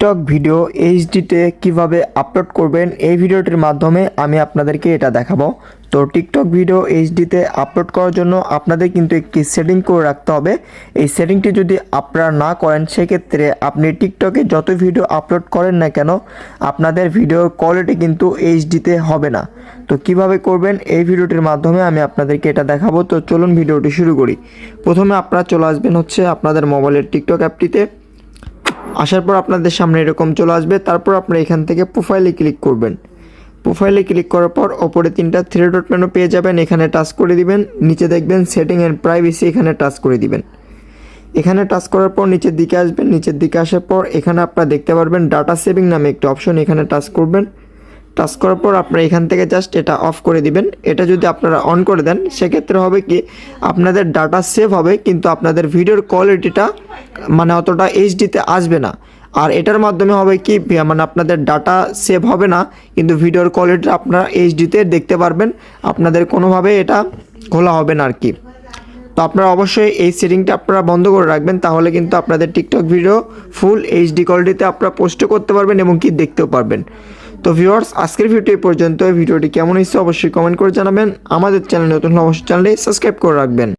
TikTok video এইচডিতে কীভাবে upload করবেন, এই ভিডিওটির মাধ্যমে আমি আপনাদেরকে এটা দেখাবো। তো টিকটক ভিডিও এইচডিতে আপলোড করার জন্য আপনাদের কিন্তু একটি সেটিং করে রাখতে হবে। এই সেটিংটি যদি আপনারা না করেন, সেক্ষেত্রে আপনি টিকটকে যত ভিডিও আপলোড করেন না কেন, আপনাদের ভিডিওর কোয়ালিটি কিন্তু এইচডিতে হবে না। তো কীভাবে করবেন, এই ভিডিওটির মাধ্যমে আমি আপনাদেরকে এটা দেখাবো। তো চলুন ভিডিওটি শুরু করি। প্রথমে আপনারা চলে আসবেন হচ্ছে আপনাদের মোবাইলের টিকটক অ্যাপটিতে আসার পর আপনাদের সামনে এরকম চলে আসবে। তারপর আপনারা এখান থেকে প্রোফাইলে ক্লিক করবেন। প্রোফাইলে ক্লিক করার পর ওপরে তিনটা থ্রি ডট মেনু পেয়ে যাবেন। এখানে টাচ করে দিবেন। নিচে দেখবেন সেটিং অ্যান্ড প্রাইভেসি এখানে টাচ করে দিবেন। এখানে টাচ করার পর নিচের দিকে আসবেন। নিচের দিকে আসার পর এখানে আপনারা দেখতে পারবেন ডাটা সেভিং নামে একটি অপশন এখানে টাচ করবেন। টাচ করার পর আপনারা এখান থেকে জাস্ট এটা অফ করে দিবেন। এটা যদি আপনারা অন করে দেন, সেক্ষেত্রে হবে কি, আপনাদের ডাটা সেভ হবে, কিন্তু আপনাদের ভিডিওর কোয়ালিটিটা মানে অতটা এইচডিতে আসবে না। আর এটার মাধ্যমে হবে কি মানে আপনাদের ডাটা সেভ হবে না, কিন্তু ভিডিওর কোয়ালিটি আপনারা এইচডিতে দেখতে পারবেন। আপনাদের কোনোভাবে এটা খোলা হবে না আর কি তো আপনারা অবশ্যই এই সেটিংটা আপনারা বন্ধ করে রাখবেন, তাহলে কিন্তু আপনাদের টিকটক ভিডিও ফুল এইচডি কোয়ালিটিতে আপনারা পোস্ট করতে পারবেন এবং কি দেখতেও পারবেন। তো ভিউয়ার্স আজকের ভিডিও এই পর্যন্ত। ভিডিওটি কেমন হয়েছে অবশ্যই কমেন্ট করে জানাবেন। আমাদের চ্যানেল নতুন অবশ্যই চ্যানেলটি সাবস্ক্রাইব করে রাখবেন।